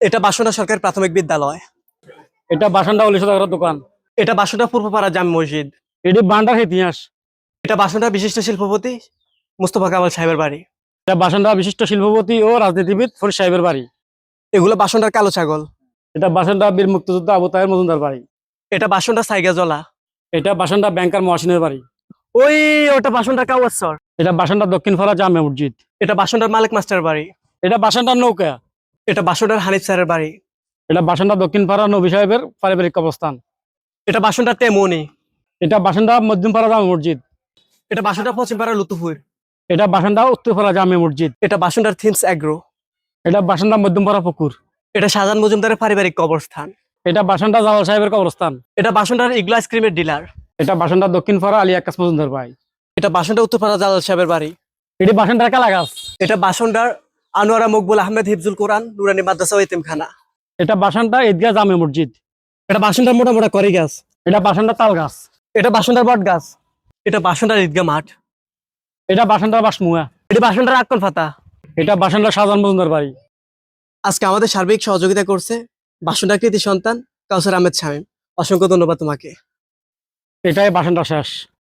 এটা বাসনা সরকার প্রাথমিক বিদ্যালয়। এটা বাসানটা উলিশ দোকান। এটা বাসনা পূর্বপাড়া জাম মসজিদ। এটি বান্ডার ইতিহাস। এটা বাসনা বিশিষ্ট শিল্পপতি মুস্তফা কামাল সাহেবের বাড়ি। এটা বাসানটা বিশিষ্ট শিল্পপতি ও রাজনীতিবিদ ফরিদ সাহেবের বাড়ি। এগুলো বাসনটার কালো ছাগল। এটা বাসানটা বীর মুক্তিযোদ্ধা আবু তাহের মজুমদার বাড়ি। এটা বাসনটা সাইগা জলা। এটা বাসানটা ব্যাংকার মহাসিনের বাড়ি। ওই ওটা বাসনটার কাওয়াসর এটা বাসানটা দক্ষিণ ফরা জামে মসজিদ। এটা বাসনটার মালিক মাস্টার বাড়ি। এটা বাসানটা নৌকা। এটা বাসনটার হানিফ স্যারের বাড়ি। এটা বাসানটা দক্ষিণ পাড়া নবী সাহেবের পারিবারিক অবস্থান এটা বাসনটা তেমনি। এটা বাসানটা মধ্যম পাড়া জামে মসজিদ। এটা বাসনটা পশ্চিম পাড়ার লুতুপুর। এটা বাসানটা উত্তর পাড়া জামে মসজিদ। এটা বাসনটার থিমস অ্যাগ্রো এটা বাসানটা মধ্যম পাড়া পুকুর। এটা শাহজাহান মজুমদারের পারিবারিক কবরস্থান। এটা বাসানটা জালাল সাহেবের কবরস্থান। এটা বাসনটার ইগলা আইসক্রিমের ডিলার এটা বাসানটা দক্ষিণ পাড়া আলী আকাশ মজুমদার ভাই। এটা বাসনটা উত্তরপাড়া জালাল সাহেবের বাড়ি। এটি বাসানটার কালা গাছ এটা বাসনটার আনোয়ারা মকবুল আহমেদ হিফজুল কোরআন নুরানি মাদ্রাসা ও ইতিমখানা এটা বাসানটা ঈদগাহ জামে মসজিদ। এটা বাসনটার মোটা মোটা করি গাছ। এটা বাসানটা তাল গাছ। এটা বাসনটার বট গাছ। এটা বাসনটার ঈদগা মাঠ। এটা বাসানটা বাসমুয়া। এটা বাসনটার আক্কল ফাতা। এটা বাসানটা শাহজাহান মজুমদার বাড়ি আজকে আমাদের সার্বিক সহযোগিতা করছে বাসনটার কৃতি সন্তান কাউসার আহমেদ শামীম। অসংখ্য ধন্যবাদ তোমাকে। এটাই বাসানটা শেষ।